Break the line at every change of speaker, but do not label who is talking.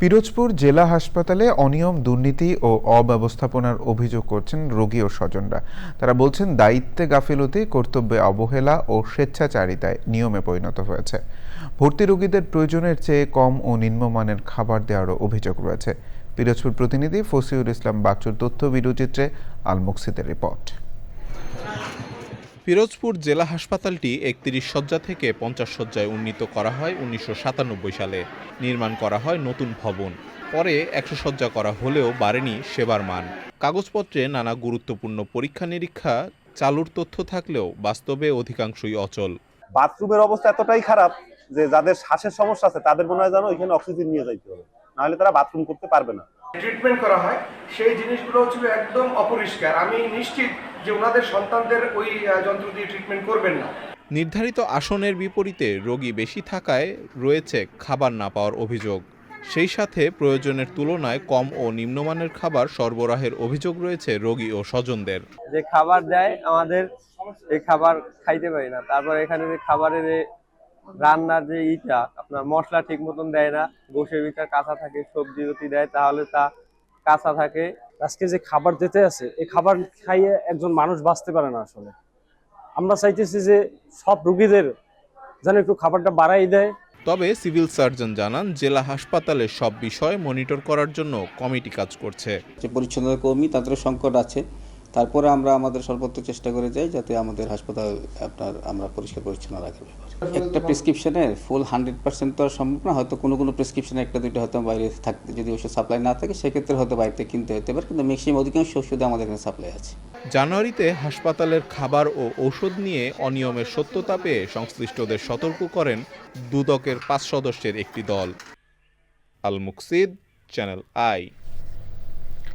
পিরোজপুর জেলা হাসপাতালে অনিয়ম, দুর্নীতি ও অব্যবস্থাপনার অভিযোগ করছেন রোগী ও স্বজনরা। তারা বলছেন, দায়িত্বে গাফিলতি, কর্তব্যে অবহেলা ও স্বেচ্ছাচারিতায় নিয়মে পরিণত হয়েছে। ভর্তি রোগীদের প্রয়োজনের চেয়ে কম ও নিম্নমানের খাবার দেওয়ারও অভিযোগ রয়েছে। পিরোজপুর প্রতিনিধি ফসিউল ইসলাম বাচ্চুর তথ্য ভিডিওচিত্রে আল মুকসিদের রিপোর্ট।
পিরোজপুর জেলা হাসপাতালটি একত্রিশ শয্যা থেকে পঞ্চাশ শয্যায় উন্নীত করা হয় উনিশশো সাতানব্বই সালে। নির্মাণ করা হয় নতুন ভবন। পরে একশো শয্যা করা হলেও বাড়েনি সেবার মান। কাগজপত্রে নানা গুরুত্বপূর্ণ পরীক্ষা নিরীক্ষা, চালুর তথ্য থাকলেও বাস্তবে অধিকাংশই অচল।
বাথরুমের অবস্থা এতটাই খারাপ যে যাদের শ্বাসের সমস্যা আছে, তাদের মনে হয় যেন ওইখানে অক্সিজেন নিয়ে যাইতে হবে। নাহলে তারা বাথরুম করতে পারবে না।
ট্রিটমেন্ট করা হয় সেই জিনিসগুলো ছিল একদম অপরিষ্কার। আমি নিশ্চিত যে ওনাদের সন্তানদের ওই যন্ত্র দিয়ে ট্রিটমেন্ট করবেন না।
নির্ধারিত আসনের বিপরীতে রোগী বেশি থাকায় রয়েছে খাবার না পাওয়ার অভিযোগ। সেই সাথে প্রয়োজনের তুলনায় কম ও নিম্নমানের খাবার সরবরাহের অভিযোগ রয়েছে রোগী ও স্বজনদের।
যে খাবার দেয় আমাদের এই খাবার খাইতে পারি না। তারপর এখানে যে খাবারের যে রান্নার যে ইটা আপনার মশলা ঠিক মতন দেয় না গোশের ভিতর কাঁচা থাকে সবজি যদি দেয় তাহলে তা কাঁচা থাকে।
আজকে যে খাবার দিতে আছে এই খাবার খাইয়ে একজন মানুষ বাঁচতে পারে না আসলে। আমরা চাইতেছি যে সব রুগীদের যেন একটু খাবারটা বাড়াই দেয়।
তবে সিভিল সার্জন জানান জেলা হাসপাতালে সব বিষয় মনিটর করার জন্য কমিটি কাজ করছে।
যে পরিচ্ছন্নতা কর্মী তাদের সংকট আছে। তারপরে আমরা আমাদের সর্বোচ্চ চেষ্টা করে যাই যাতে আমাদের হাসপাতাল আপনার আমরা পরিষ্কার পরিচ্ছন্ন রাখার একটা প্রেসক্রিপশনের ফুল হান্ড্রেড পার্সেন্ট তো আর সম্ভব না, হয়তো কোনো কোনো প্রেসক্রিপশনে একটা দুইটা হয়তো বাইরে থাকতে, যদি ওষুধ সাপ্লাই না থাকে, সেক্ষেত্রে হয়তো বাইরে কিনতে হতে পারে, কিন্তু ম্যাক্সিমাম অধিকাংশ ওষুধ আমাদের এখানে সাপ্লাই আছে।
জানুয়ারিতে হাসপাতালের খাবার ও ঔষধ নিয়ে অনিয়মের সত্যতা পেয়ে সংশ্লিষ্টদের সতর্ক করেন দুদকের পাঁচ সদস্যের একটি দল। আল মুকসিদ চ্যানেল আই